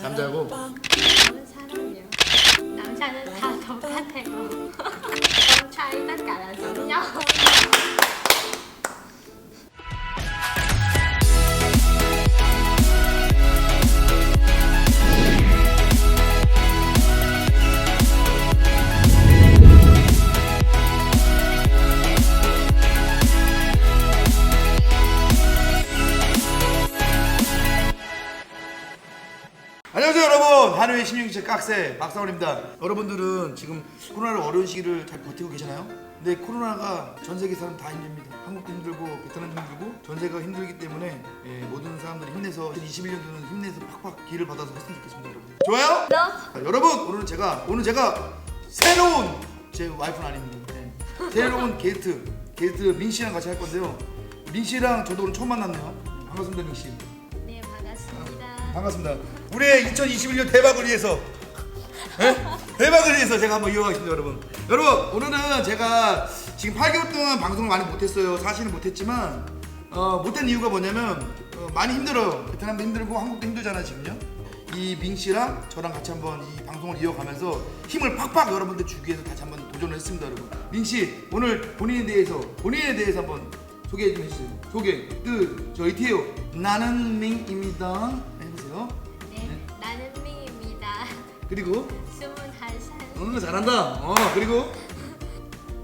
잠자고 저는 사람이요. 남자는 다 똑같아요. là giống nhau. 안녕하세요 한우의 신용체 깍새 박사원입니다 여러분들은 지금 코로나를 어려운 시기를 잘 버티고 계시나요? 근데 코로나가 전 세계 사람 다 힘듭니다 한국도 힘들고 베트남도 힘들고 전 세계가 힘들기 때문에 예, 모든 사람들이 힘내서 2021년도는 힘내서 팍팍 기회를 받아서 했으면 좋겠습니다 여러분 좋아요? Đó. 자, 여러분 오늘은 제가 오늘 제가 새로운 제 와이프는 아닙니다. 네. 새로운 게스트 게스트 민 씨랑 같이 할 건데요. 민 씨랑 저도 오늘 처음 만났네요. 반갑습니다 민 씨. 네, 반갑습니다. 반갑습니다. 우리의 2021년 대박을 위해서 예? 대박을 위해서 제가 한번 이어가겠습니다 여러분. 여러분 오늘은 제가 지금 8개월 동안 방송을 많이 못했어요. 사실은 못했지만 어, 못한 이유가 뭐냐면 어, 많이 힘들어요. 베트남도 힘들고 한국도 힘들잖아요 지금요. 이 민 씨랑 저랑 같이 한번 이 방송을 이어가면서 힘을 팍팍 여러분들 주기 위해서 다시 한번 도전을 했습니다 여러분. 민씨 오늘 본인에 대해서 본인에 대해서 한번 소개 좀 해주세요. 소개. 그 저희 티에요. 나는 민입니다. 해보세요. 네. 그리고 21살. 응 잘한다. 어 그리고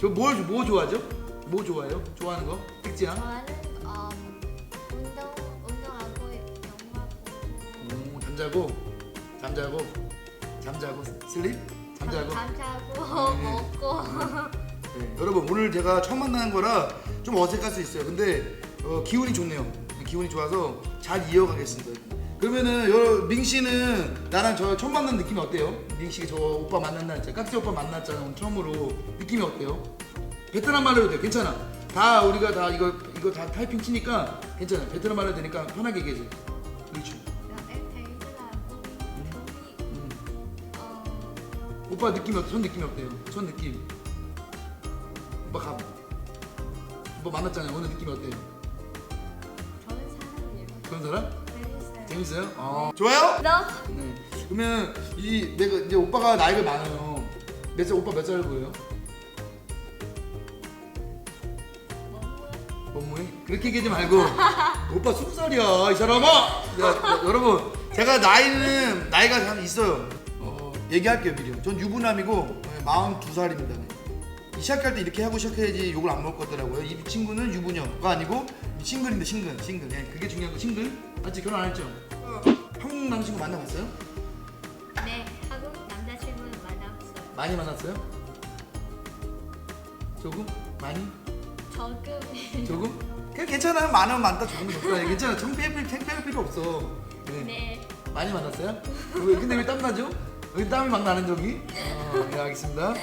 저 뭘 뭐 좋아하죠? 뭐 좋아해요? 좋아하는 거? 특지야? 저는 음, 운동, 운동하고 영화 보고 오 잠자고 잠자고 잠자고 슬립 잠자고. 잠자고 네. 먹고 네, 여러분 오늘 제가 처음 만나는 거라 좀 어색할 수 있어요. 근데 어, 기운이 좋네요. 기운이 좋아서 잘 이어가겠습니다. 그러면은 여, 밍 씨는 나랑 저 처음 만난 느낌이 어때요? 밍 씨가 저 오빠 만난 날, 제가 깍지 오빠 만났잖아 오늘 처음으로 느낌이 어때요? 베트남 말로 해도 돼, 괜찮아. 다 우리가 다 이거 이거 다 타이핑 치니까 괜찮아. 베트남 말로 되니까 편하게 얘기해. 그렇죠. Rồi em thấy rất là vui thú vị ờ, 오빠 느낌이 어때? 첫 느낌이 어때요? 첫 느낌. 오빠 가. 오빠 만났잖아요. 오늘 느낌이 어때요? 저는 사람이에요 그런 사람? 재밌어요? 어. 좋아요? 너? 네. 그러면 이 내가 이제 오빠가 나이가 많아요. 몇 살? 오빠 몇 살 보여요? 뭐뭐해? 그렇게 얘기하지 말고 오빠 스무 살이야 이 사람아. 야, 야, 여러분 제가 나이는 나이가 참 있어요. 어, 얘기할게요 미리. 전 유부남이고 마흔 두 살입니다. 네. 시작할 때 이렇게 하고 시작해야지 욕을 안 먹을 것 같더라고요. 이 친구는 유부녀가 아니고 싱글인데 싱글, 싱글. 예, 그게 중요한 거 싱글. 맞지? 결혼 안 했죠? 한국 남자친구 만나봤어요? 네 한국 남자친구는 만났어요 많이 만났어요? 조금? 많이? 조금 조금? 그냥 괜찮아요. 많으면 많다, 적으면 적다. 괜찮아. 창피할 필요, 창피할 필요 없어. 네. 네 많이 만났어요? 왜, 근데 왜 땀나죠? 왜 땀이 막 나는 적이? 어, 네, 알겠습니다.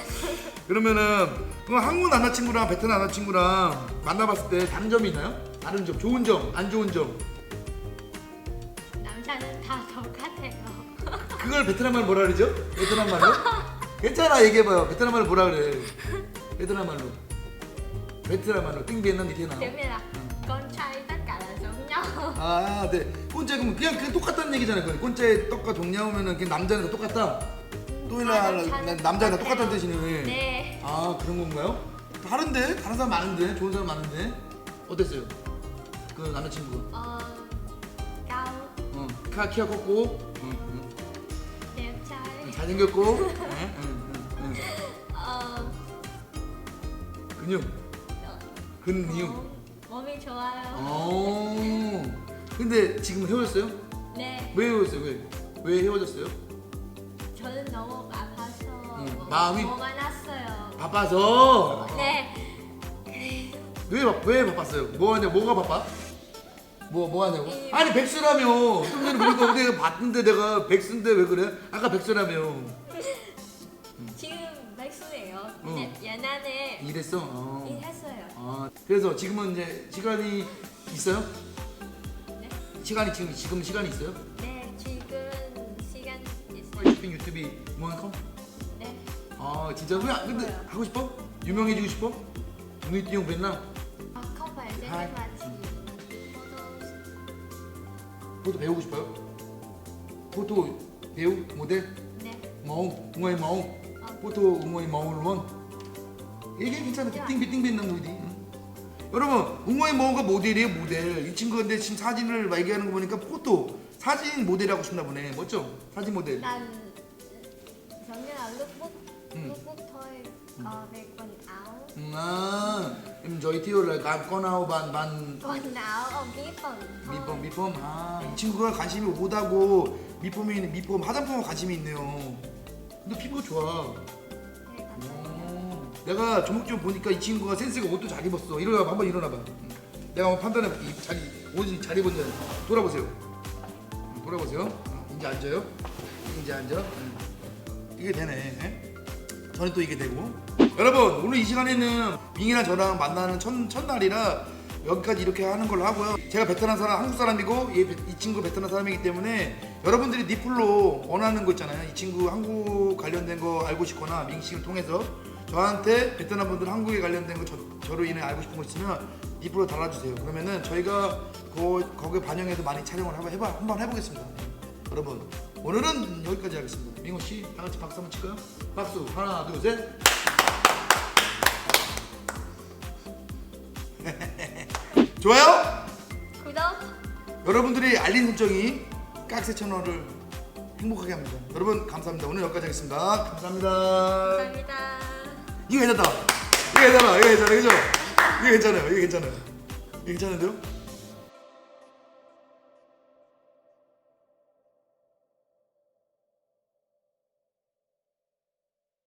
그러면은 그럼 한국 남자친구랑 베트남 남자친구랑 만나봤을 때 다른 점이 있나요? 다른 점, 좋은 점, 안 좋은 점. 남자는 다 똑같아요 그걸 베트남 말로 뭐라 그러죠? 베트남 말로? 괜찮아 얘기해봐요. 베트남 말로 뭐라 그래? 베트남 말로. 베트남 말로 띵비엔남 니테나. Là 아, 네. 꼰째 그럼 그냥 그냥 똑같다는 얘기잖아요. 꼰째 떡과 동냐오면은 그냥 남자는 다 똑같다. 또일라 남자는 다 똑같다는 뜻이네. 네 아 그런 건가요? 다른데 다른 사람 많은데 좋은 사람 많은데 어땠어요? 그 남자친구가 ờ, cao 어, 카 키가 컸고 응, 응. đẹp trai 잘생겼고 응, 응, 응, ờ, 응. 근육 근육 몸, 몸이 좋아요 어 근데 지금 헤어졌어요? 네 왜 헤어졌어요? 왜? 왜 헤어졌어요? 저는 너무 아파서 응, 마음이- 뭐가 났어요 바빠서 네 왜, 바- 왜 바빴어요? 뭐 하냐 뭐가 바빠? 뭐, 뭐 하냐고? 아니 백수라며 좀 전에 보니까 내가 봤는데 내가 백수인데 왜 그래? 아까 백수라며 지금 백수예요 응. 네, 옛날에 일했어? 어. 일했어요 아, 그래서 지금은 이제 시간이 있어요? 네, 시간이 지금 지금 시간이 있어요? 네 지금 시간 있어요. 유튜브 유튜브 뭐하컴? 네. 아 진짜 왜 안- 근데 하고 싶어? 유명해지고 싶어? 눈이 띄용 mà chỉ photo 포도. 배우고 싶어요? 포도 배우? 모델? 네. mẫu người mẫu 포토 웅어이 mẫu 이게 괜찮아. 띵비띵비 있는 무디 여러분 웅어이 mẫu가 모델이에요 모델. 이 친구 근데 지금 사진을 막 얘기하는 거 보니까 포토. 사진 모델하고 싶나 보네. 멋져? 사진 모델. là là về quần áo 음, 아 em 저희 티오를 con nào bạn bạn quần áo ở mỹ phẩm thôi 미폼 미폼 아이 친구가 관심이 오다고 미폼이 미폼 화장품에 관심이 있네요. 근데 피부가 좋아. 네, 감사합니다. 오, 내가 조목조목 보니까 이 친구가 센스가 옷도 잘 입었어. 일어나봐, 한번 일어나봐. 응. 내가 한번 판단해볼게. 이 잘, 옷이 잘 입었냐. 돌아보세요. 응, 돌아보세요. 응, 이제 앉아요. 이제 앉아. 응. 이게 되네. 예? 저는 또 이게 되고. 여러분, 오늘 이 시간에는 밍이랑 저랑 만나는 첫, 첫날이라 여기까지 이렇게 하는 걸로 하고요. 제가 베트남 사람, 한국 사람이고 얘, 베- 이 친구 베트남 사람이기 때문에 여러분들이 니플로 원하는 거 있잖아요. 이 친구 한국 관련된 거 알고 싶거나 밍싱을 통해서 저한테 베트남 분들 한국에 관련된 거 저, 저로 인해 알고 싶은 거 있으면 니플로 달아주세요. 그러면은 저희가 그, 거기에 반영해서 많이 촬영을 한번 해봐 한번 해보겠습니다. 여러분 오늘은 여기까지 하겠습니다. 민호 씨, 다 같이 박수 한번 칠까요? 박수 하나 둘 셋. 좋아요? 구독 여러분들이 알림 설정이 깍새 채널을 행복하게 합니다. 여러분 감사합니다. 오늘 여기까지 하겠습니다. 감사합니다. 감사합니다. 이거 괜찮다. 이거 괜찮아. 이거 괜찮아. 그죠? 이거 괜찮아요. 이거 괜찮아요. 이거 괜찮은데요?